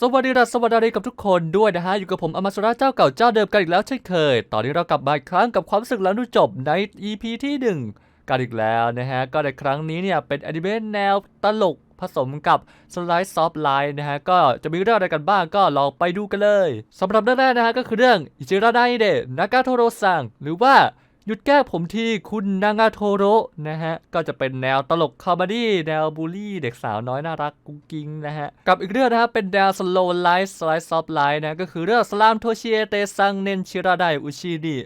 สวัสดีรัสวัสดีกับทุกคนด้วยนะฮะ อยู่กับผมอมาสุระเจ้าเก่าเจ้าเดิมกันอีกแล้วเช่นเคย ตอนนี้เรากลับมาอีกครั้งกับความรู้สึกหลังดูจบใน EP ที่ 1 กันอีกแล้วนะฮะ ก็ในครั้งนี้เนี่ยเป็นอนิเมะแนวตลกผสมกับสไลด์ซอฟไลน์นะฮะ ก็จะมีเรื่องอะไรกันบ้างก็ลองไปดูกันเลยสำหรับเรื่องแรกนะฮะก็คือเรื่องอิจิระไดเดะนากาโทโรซังหรือว่า หยุดแก้ผมที่คุณนางาโทโรนะฮะ ก็จะเป็นแนวตลกคอมเมดี้แนวบูลลี่ เด็กสาวน้อยน่ารักกุ๊กกิ๊งนะฮะ กับอีกเรื่องนะฮะเป็นแนว slow life slice of life นะ ก็คือเรื่องสลามโทชิเอเตซังเนนชิราไดอุชิดิ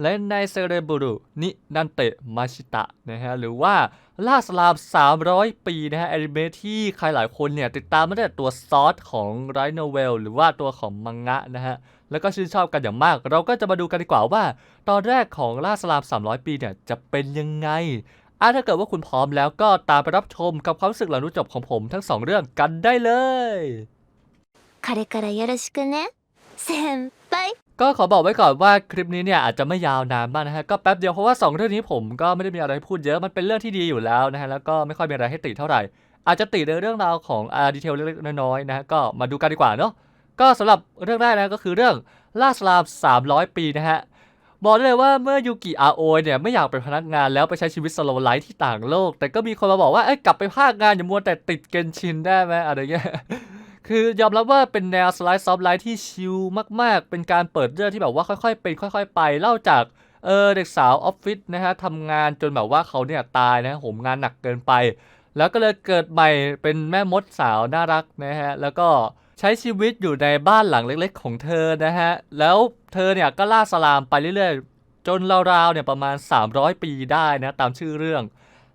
และในเซเรบุรุนินันเตะมาชิตะนะฮะ หรือว่า ล่าสลาม 300 ปีนะฮะแอนิเมะที่ใครหลายคนเนี่ยติดตามมาตั้งแต่ตัวซอสของไรโนเวลหรือว่าตัวของมังงะนะฮะ แล้วก็ชื่นชอบกันอย่างมาก เราก็จะมาดูกันดีกว่าว่า ตอนแรกของล่าสลาม 300 ปีเนี่ยจะเป็นยังไงอ่ะถ้าเกิดว่าคุณพร้อมแล้วก็ตามไปรับชมกับความรู้สึกหลังรู้จบของผมทั้งสองเรื่องกันได้เลย これからよろしくね先輩 ก็ขอบอกไว้ก่อนว่าคลิปนี้เนี่ยอาจจะไม่ยาวนานมากนะฮะก็แป๊บเดียวเพราะว่า 2 เรื่องนี้ผมก็ไม่ได้มีอะไรพูดเยอะมันเป็นเรื่องที่ดีอยู่แล้วนะฮะแล้วก็ไม่ค่อยมีอะไรให้ติเท่าไหร่ อาจจะติในเรื่องราวของอาดีเทลเล็กๆน้อยๆนะฮะก็มาดูกันดีกว่าเนาะก็สำหรับเรื่องแรกนะก็คือเรื่องล่าสลาม 300 ปีนะฮะบอกได้เลยว่าเมื่อยูกิอาโอยเนี่ยไม่อยากเป็นพนักงานแล้วไปใช้ชีวิตสโลว์ไลฟ์ที่ต่างโลก แต่ก็มีคนมาบอกว่าเอ้ยกลับไปภาคงานอย่ามัวแต่ติดเกนชินได้ไหมอะไรเงี้ย คือยอมรับว่าเป็นแนวสไลด์ซอฟไลท์ที่ชิลมาก ๆ เป็นการเปิดเรื่องที่แบบว่าค่อยๆเป็นค่อย ๆ ไปเล่าจากเออเด็กสาวออฟฟิศนะฮะทำงานจนแบบว่าเขาเนี่ยตายนะฮะโหมงานหนักเกินไป แล้วก็เลยเกิดใหม่เป็นแม่มดสาวน่ารักนะฮะแล้วก็ใช้ชีวิตอยู่ในบ้านหลังเล็ก ๆ ของเธอนะฮะแล้วเธอเนี่ยก็ล่าสลามไปเรื่อยๆ จนราวๆเนี่ยประมาณ 300 ปีได้นะตามชื่อเรื่อง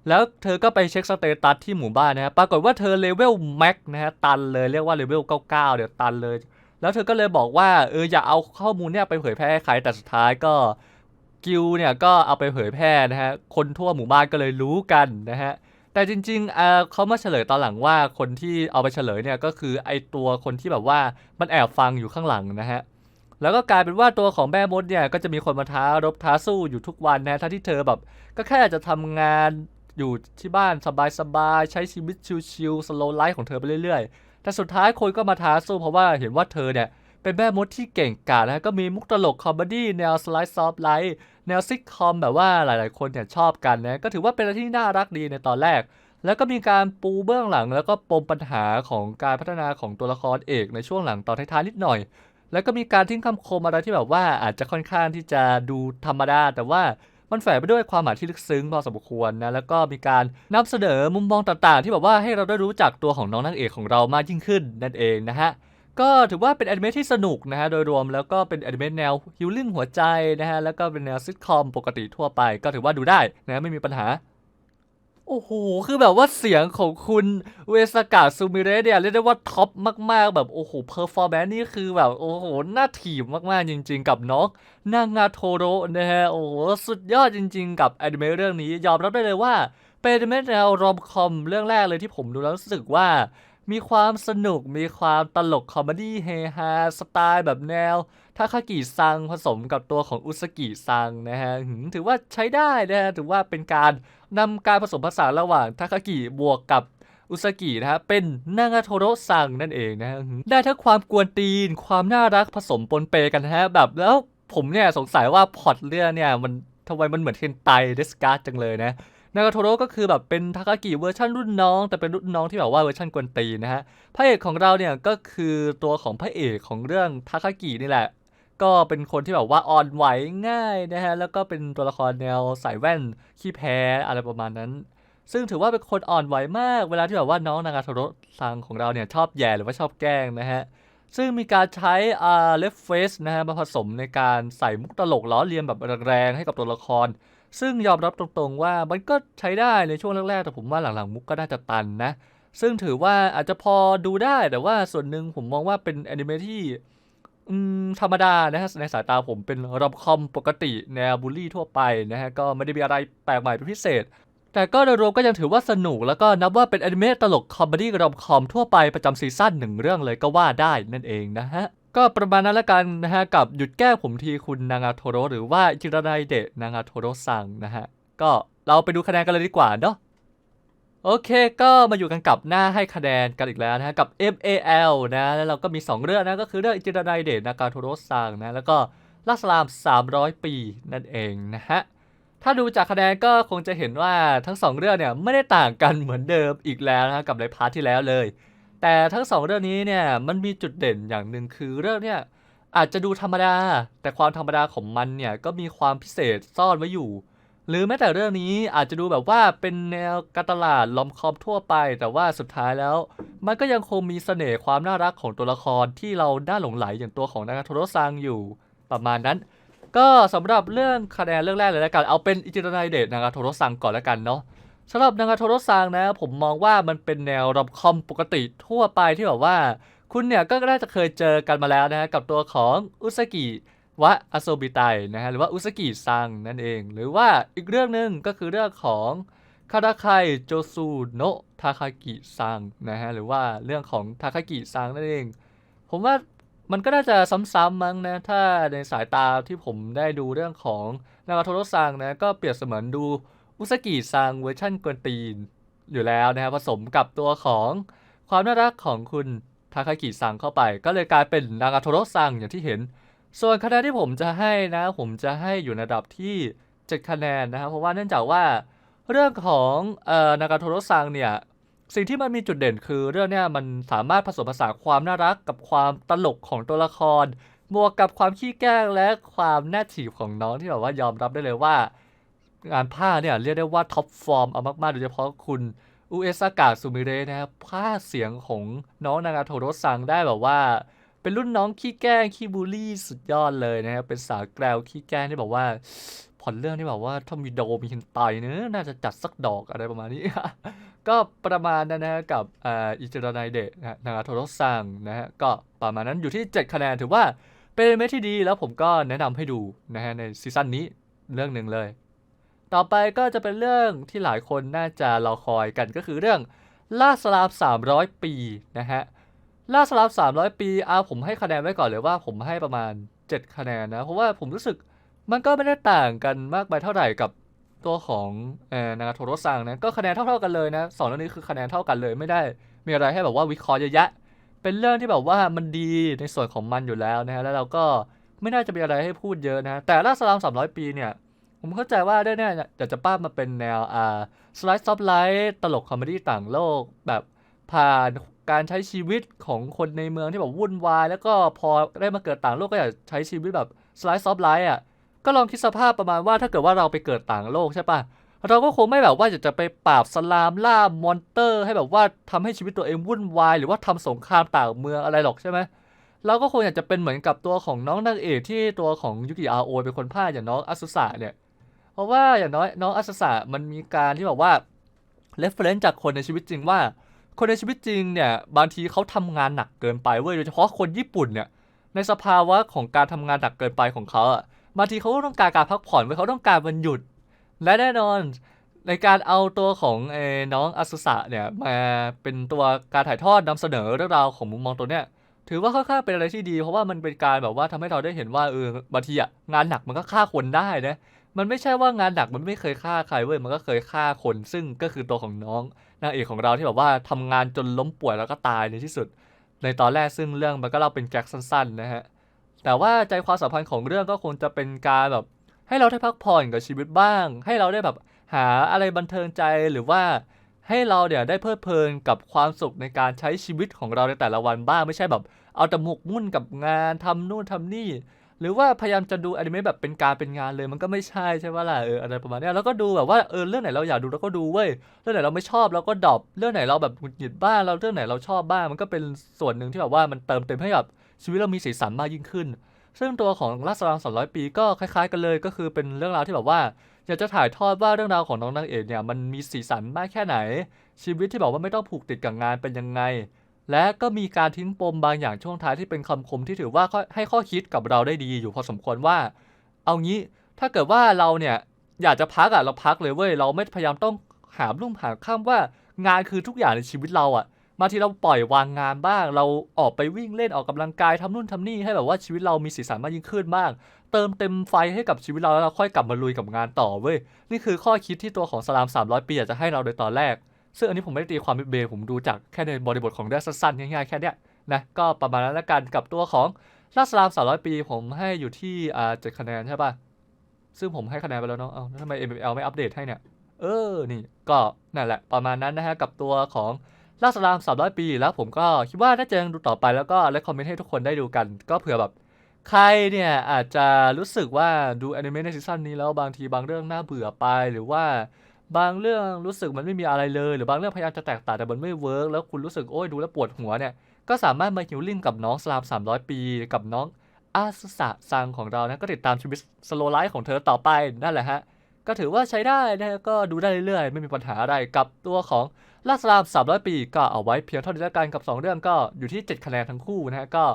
แล้วเธอก็ไปเช็คสเตตัสที่หมู่บ้านนะฮะปรากฏว่าเธอเลเวลแม็กนะฮะตันเลยเรียกว่าเลเวล99 เดี๋ยวตันเลย แล้วเธอก็เลยบอกว่าเอออย่าเอาข้อมูลเนี่ยไปเผยแพร่ให้ใครแต่สุดท้ายก็กิลเนี่ยก็เอาไปเผยแพร่นะฮะคนทั่วหมู่บ้านก็เลยรู้กันนะฮะแต่จริงๆเออเขามาเฉลยตอนหลังว่าคนที่เอาไปเฉลยเนี่ยก็คือไอตัวคนที่แบบว่ามันแอบฟังอยู่ข้างหลังนะฮะแล้วก็กลายเป็นว่าตัวของแม่มดเนี่ยก็จะมีคนมาท้ารบท้าสู้อยู่ทุกวันนะทั้งที่เธอแบบก็แค่อยากจะทำงาน อยู่ที่บ้านสบายๆใช้ชีวิตชิลๆสโลว์ไลฟ์ของเธอไปเรื่อยๆ แต่สุดท้ายคนก็มาท้าสู้เพราะว่าเห็นว่าเธอเนี่ยเป็นแม่มดที่เก่งกาจนะก็มีมุกตลกคอมเมดี้แนวสไลด์ซอฟไลท์แนวซิทคอมแบบว่าหลาย ๆ คนเนี่ยชอบกันนะก็ถือว่าเป็นอะไรที่น่ารักดีในตอนแรก แล้วก็มีการปูเบื้องหลัง แล้วก็ปมปัญหาของการพัฒนาของตัวละครเอกในช่วงหลังตอนท้ายๆนิดหน่อย แล้วก็มีการทิ้งคำคมอะไรที่แบบว่าอาจจะค่อนข้างที่จะดูธรรมดาแต่ว่า มันแฝงไปด้วยความหมายที่ลึกซึ้งพอสมควรนะแล้วก็มีการนำเสนอมุมมองต่างๆ ที่แบบว่าให้เราได้รู้จักตัวของน้องนางเอกของเรามากยิ่งขึ้นนั่นเองนะฮะก็ถือว่าเป็นแอนิเมะที่สนุกนะฮะโดยรวมแล้วก็เป็นแอนิเมะแนวฮิลลิ่งหัวใจนะฮะแล้วก็เป็นแนวซิทคอมปกติทั่วไป ก็ถือว่าดูได้นะไม่มีปัญหา โอ้โห คือแบบว่าเสียงของคุณเวสกาซูมิเรเนี่ยเรียกได้ว่าท็อปมาก ๆ แบบโอ้โหเพอร์ฟอร์แมนซ์นี่คือแบบโอ้โหน่าถีบมาก ๆ จริง ๆ กับน้องนางาโทโรนะฮะโอ้โหสุดยอดจริง ๆ กับแอนิเมะเรื่องนี้ยอมรับได้เลยว่าเป็นแอนิเมแนวรอมคอมเรื่องแรกเลยที่ผมดูแล้วรู้สึกว่า มีความสนุกมีความตลกคอมเมดี้เฮฮาสไตล์แบบแนวทาคากิซังผสมกับตัวของอุสกิซังนะฮะถือว่าใช้ได้นะฮะถือว่าเป็นการนำการผสมผสานระหว่างทาคากิบวกกับอุสกินะฮะเป็นนางาโทโรซังนั่นเองนะฮะได้ทั้งความกวนตีน ความน่ารักผสมปนเปกันนะฮะแบบแล้วผมเนี่ยสงสัยว่าพอตเรื่องเนี่ยมันทำไมมันเหมือนเทนไตเดสการ์ดจังเลยนะ นากาโทโร่ก็คือแบบเป็นทาคากิเวอร์ชันรุ่นน้อง แต่เป็นรุ่นน้องที่แบบว่าเวอร์ชันกวนตีนะฮะพระเอกของเราเนี่ยก็คือตัวของพระเอกของเรื่องทาคากินี่แหละ ก็เป็นคนที่แบบว่าอ่อนไหวง่ายนะฮะแล้วก็เป็นตัวละครแนวสายแว่นขี้แพ้อะไรประมาณนั้น ซึ่งถือว่าเป็นคนอ่อนไหวมาก เวลาที่แบบว่าน้องนากาโทโร่ซังของเราเนี่ยชอบแย่หรือว่าชอบแกล้งนะฮะซึ่งมีการใช้อาเลฟเฟสนะฮะมาผสมในการใส่มุกตลกล้อเลียนแบบแรงๆให้กับตัวละคร ซึ่งยอมรับตรงๆว่ามันก็ใช้ได้ในช่วงแรกๆ แต่ผมว่าหลังๆ มุกก็น่าจะตันนะ ซึ่งถือว่าอาจจะพอดูได้แต่ว่าส่วนหนึ่งผมมองว่าเป็นแอนิเมที่ธรรมดานะฮะในสายตาผมเป็นรอมคอมปกติแนวบูลลี่ทั่วไปนะฮะก็ไม่ได้มีอะไรแปลกใหม่เป็นพิเศษ แต่ก็โดยรวมก็ยังถือว่าสนุกแล้วก็นับว่าเป็นแอนิเมะตลกคอมเมดี้รอมคอมทั่วไปประจำซีซั่นหนึ่งเรื่องเลยก็ว่าได้นั่นเองนะฮะ ก็ประมาณนั้นละกันนะฮะกับหยุดแก้ผมทีคุณนางาโทโรหรือว่าจิรไดเดะนางาโทโรซังนะฮะก็เราไปดูคะแนนกันเลยดีกว่าเนาะโอเคก็มาอยู่กันกับหน้าให้คะแนนกันอีกแล้วนะฮะกับ MAL นะแล้วเราก็มี 2 เรื่องนะก็คือเรื่องจิรนายเดชนากาโทโรซังนะแล้วก็ล่าสลาม 300 ปีนั่นเองนะฮะถ้าดูจากคะแนนก็คงจะเห็นว่าทั้ง 2 เรื่องเนี่ยไม่ได้ต่างกันเหมือนเดิมอีกแล้วนะฮะกับในพาร์ทที่แล้วเลย แต่ทั้ง2เรื่องนี้เนี่ยมันมีจุดเด่นอย่างหนึ่งคือเรื่องเนี่ยอาจจะดูธรรมดา แต่ความธรรมดาของมันเนี่ยก็มีความพิเศษซ่อนไว้อยู่ หรือแม้แต่เรื่องนี้อาจจะดูแบบว่าเป็นแนวการตลาดลอมคอมทั่วไป แต่ว่าสุดท้ายแล้ว มันก็ยังคงมีเสน่ห์ความน่ารักของตัวละครที่เราน่าหลงไหลอย่างตัวของนากาโทโรซังอยู่ประมาณนั้น ก็สำหรับเรื่องคะแนนเรื่องแรกเลยแล้วกันเอาเป็นอิจิโรไนเดตนากาโทโรซังก่อนแล้วกันเนาะ สำหรับนากาโทโรซังนะ ผมมองว่ามันเป็นแนวรอมคอมปกติทั่วไปที่แบบว่า คุณเนี่ยก็น่าจะเคยเจอกันมาแล้วนะฮะกับตัวของอุซากิวะอโซบิไตนะฮะหรือว่าอุสกิซังนั่นเอง หรือว่าอีกเรื่องหนึ่งก็คือเรื่องของคาราไคโจซูโนะทาคากิซังนะฮะหรือว่าเรื่องของทาคากิซังนั่นเอง ผมว่ามันก็น่าจะซ้ำๆมั้งนะถ้าในสายตาที่ผมได้ดูเรื่องของนากาโทโรซังนะก็เปรียบเสมือนดู อุสกิซังเวอร์ชันกวนตีน อยู่แล้วนะฮะผสมกับตัวของความน่ารักของคุณทาคากิซังเข้าไป ก็เลยกลายเป็นนากาโทโรซังอย่างที่เห็น ส่วนคะแนนที่ผมจะให้นะ ผมจะให้อยู่ในระดับที่ 7 คะแนนนะครับเพราะว่าเนื่องจากว่าเรื่องของเอ่อนากาโทโรซังเนี่ยสิ่งที่มันมีจุดเด่นคือเรื่องเนี้ยมันสามารถผสมผสานความน่ารักกับความตลกของตัวละคร บวกกับความขี้แกล้งและความน่าถีบของน้องที่แบบว่ายอมรับได้เลยว่า งานผ้าเนี่ยเรียกได้ว่าท็อปฟอร์มเอามากๆ โดยเฉพาะคุณอุเอสากะซูมิเรนะครับผ้าเสียงของน้องนากาโทโรซังได้แบบว่า เป็นรุ่นน้องขี้แกล้งขี้บูลลี่สุดยอดเลยนะครับ เป็นสาวแกลวขี้แกล้งที่แบบว่าพล็อตเรื่องที่แบบว่าถ้ามีโดมีเฮนไตเนื้อน่าจะจัดสักดอกอะไรประมาณนี้ ก็ประมาณนั้นนะฮะกับอิจิรานายเดะนางาโทโรซังนะฮะก็ประมาณนั้นอยู่ที่ 7 คะแนนถือว่าเป็นเมที่ดีแล้วผมก็แนะนำให้ดูนะฮะในซีซั่นนี้เรื่องหนึ่งเลย ต่อไปก็จะเป็นเรื่องที่หลายคนน่าจะรอคอยกันก็คือเรื่องล่าสลาม 300 ปีนะฮะล่าสลับ300 ปีเอาผมให้คะแนนไว้ก่อนเลยว่าผมให้ประมาณ 7 คะแนนนะ เพราะว่าผมรู้สึกมันก็ไม่ได้ต่างกันมากไปเท่าไหร่กับตัวของนางโทโรซังนะก็คะแนนเท่าๆกันเลยนะสองเรื่องนี้คือคะแนนเท่ากันเลยไม่ได้ มีอะไรให้แบบว่าวิเคราะห์เยอะแยะ เป็นเรื่องที่แบบว่ามันดีในส่วนของมันอยู่แล้วนะฮะแล้วเราก็ไม่น่าจะมีอะไรให้พูดเยอะนะ แต่ล่าสลาม 300 ปีเนี่ย ผมเข้าใจว่าได้เนี่ยอยากจะป้ามาเป็นแนวอ่าสไลด์ซอฟไลท์ตลกคอมเมดี้ต่างโลก แบบผ่านการใช้ชีวิตของคนในเมืองที่แบบวุ่นวาย แล้วก็พอได้มาเกิดต่างโลกก็อยากใช้ชีวิตแบบสไลด์ซอฟไลท์อะก็ลองคิดสภาพประมาณว่าถ้าเกิดว่าเราไปเกิดต่างโลกใช่ปะเราก็คงไม่แบบว่าอยากจะไปปราบสลามล่ามอนเตอร์ ให้แบบว่าทำให้ชีวิตตัวเองวุ่นวาย หรือว่าทำสงครามต่างเมืองอะไรหรอกใช่ไหมเราก็คงอยากจะเป็นเหมือนกับตัวของน้องนางเอกที่ตัวของยุกิอาโอเป็นคนพากย์อย่างน้องอาสุสะเนี่ย เพราะว่าอย่างน้อยน้องอาสสะมันมีการที่แบบว่าเรฟเฟรนซ์จากคนในชีวิตจริงว่า คนในชีวิตจริงเนี่ยบางทีเขาทำงานหนักเกินไปเว้ยโดยเฉพาะคนญี่ปุ่นเนี่ยในสภาวะของการทำงานหนักเกินไปของเขาอะบางทีเขาก็ต้องการการพักผ่อนเว้ยเขาต้องการวันหยุด และแน่นอนในการเอาตัวของอน้องอาสุสะเนี่ยมาเป็นตัวการถ่ายทอดนำเสนอเรื่องราวของมุมมองตัวเนี้ยถือว่าค่อนข้างเป็นอะไรที่ดี เพราะว่ามันเป็นการแบบว่าทำให้เราได้เห็นว่าเออบางทีอะงานหนักมันก็ฆ่าคนได้นะ มันไม่ใช่ว่างานหนักมันไม่เคยฆ่าใครเว้ยมันก็เคยฆ่าคนซึ่งก็คือตัวของน้องนางเอกของเราที่แบบว่าทำงานจนล้มป่วยแล้วก็ตายในที่สุด ในตอนแรกซึ่งเรื่องมันก็เล่าเป็นแก๊กสั้นๆนะฮะแต่ว่าใจความสัมพันธ์ของเรื่องก็คงจะเป็นการแบบ ให้เราได้พักผ่อนกับชีวิตบ้าง ให้เราได้แบบหาอะไรบันเทิงใจหรือว่าให้เราเนี่ยได้เพลิดเพลินกับความสุขในการใช้ชีวิตของเราในแต่ละวันบ้างไม่ใช่แบบ เอาแต่หมกมุ่นกับงานทำนู่นทำนี่ หรือว่าพยายามจะดูอนิเมะแบบเป็นการเป็นงานเลยมันก็ไม่ใช่ใช่ไหมล่ะเอออะไรประมาณนี้แล้วก็ดูแบบว่าเออเรื่องไหนเราอยากดูเราก็ดูเว้ยเรื่องไหนเราไม่ชอบเราก็ดรอปเรื่องไหนเราแบบหงุดหงิดบ้างเราเรื่องไหนเราชอบบ้างมันก็เป็นส่วนหนึ่งที่แบบว่ามันเติมเต็มให้กับชีวิตเรามีสีสันมากยิ่งขึ้น ซึ่งตัวของราชรสองร้อยปีก็คล้าย ๆ กันเลยก็คือเป็นเรื่องราวที่แบบว่าอยากจะถ่ายทอดว่าเรื่องราวของน้องนางเอกเนี่ยมันมีสีสันมากแค่ไหน ชีวิตที่บอกว่าไม่ต้องผูกติดกับงานเป็นยังไง และก็มีการทิ้งปมบางอย่างช่วงท้ายที่เป็นคำคมที่ถือว่าให้ข้อคิดกับเราได้ดีอยู่พอสมควรว่า เอางี้ถ้าเกิดว่าเราเนี่ยอยากจะพักอะเราพักเลยเว้ยเราไม่พยายามต้องหามรุ่มหาข้ามว่างานคือทุกอย่างในชีวิตเราอะบาทีเราปล่อยวางงานบ้าง เราออกไปวิ่งเล่นออกกำลังกายทำนู่นทำนี่ให้แบบว่าชีวิตเรามีสีสันมากยิ่งขึ้นบ้าง เติมเต็มไฟให้กับชีวิตเราแล้วเราค่อยกลับมาลุยกับงานต่อเว้ยนี่คือข้อคิดที่ตัวของสลาม300 ปีอยากจะให้เราโดยตอนแรก ซึ่งอันนี้ผมไม่ได้ตีความเป็นเบผมดูจากแค่ในบริบทของเรื่องสั้นๆง่ายๆแค่เนี้ยนะก็ประมาณนั้นละกันกับตัวของราสลาม300ปีผมให้อยู่ที่อ่าเจ็ดคะแนนใช่ป่ะ ซึ่งผมให้คะแนนไปแล้วเนาะ เอ้าแล้วทำไม MML ไม่อัปเดตให้เนี่ย เออ นี่ก็นั่นแหละประมาณนั้นนะฮะ กับตัวของราสลาม300ปี แล้วผมก็คิดว่าน่าจะยังดูต่อไปแล้วก็และคอมเมนต์ให้ทุกคนได้ดูกัน ก็เผื่อแบบ ใครเนี่ยอาจจะรู้สึกว่าดูอนิเมะในซีซั่นนี้แล้วบางทีบางเรื่องน่าเบื่อไปหรือว่า บางเรื่องรู้สึกมันไม่มีอะไรเลย หรือบางเรื่องพยายามจะแตกต่างแต่มันไม่เวิร์กแล้วคุณรู้สึกโอ้ยดูแล้วปวดหัวเนี่ย ก็สามารถมาฮิลลิ่งกับน้องสลาม300 ปี กับน้องอาสุสะซังของเรานะก็ติดตามชีวิตสโลไลฟ์ของเธอต่อไปนั่นแหละฮะ ก็ถือว่าใช้ได้นะก็ดูได้เรื่อยๆ ไม่มีปัญหาอะไรกับตัวของลาสลาม300 ปีก็เอาไว้เพียงเท่านี้แล้วกันกับ 2 เรื่องก็อยู่ที่ 7 คะแนนทั้งคู่นะฮะก็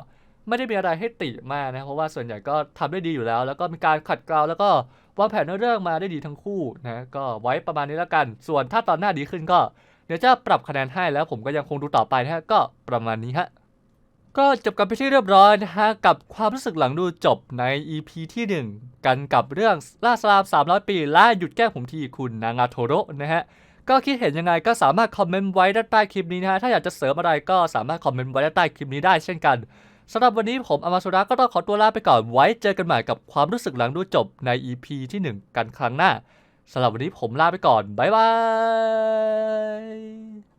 ไม่ได้มีอะไรให้ติมากนะเพราะว่าส่วนใหญ่ก็ทำได้ดีอยู่แล้ว แล้วก็มีการขัดเกลาแล้วก็ วางแผนเนื้อเรื่องมาได้ดีทั้งคู่นะก็ไว้ประมาณนี้แล้วกัน ส่วนถ้าตอนหน้าดีขึ้นก็ เดี๋ยวจะปรับคะแนนให้แล้วผมก็ยังคงดูต่อไปนะฮะก็ประมาณนี้ฮะก็จบกันไปที่เรียบร้อยนะฮะกับความรู้สึกหลังดูจบใน EP ที่ 1 กันกับเรื่องล่าสลาม300 ปีและหยุดแกล้งผมทีคุณนางาโทโรนะฮะก็คิดเห็นยังไงก็สามารถคอมเมนต์ไว้ด้านใต้คลิปนี้นะฮะถ้าอยากจะเสริมอะไรก็สามารถคอมเมนต์ไว้ด้านใต้คลิปนี้ได้เช่นกัน สำหรับวันนี้ผมอามาสุระก็ต้องขอตัวลาไปก่อนไว้เจอกันใหม่กับความรู้สึกหลังดูจบใน EP ที่ 1 กันครั้งหน้าสำหรับวันนี้ผมลาไปก่อน บ๊ายบาย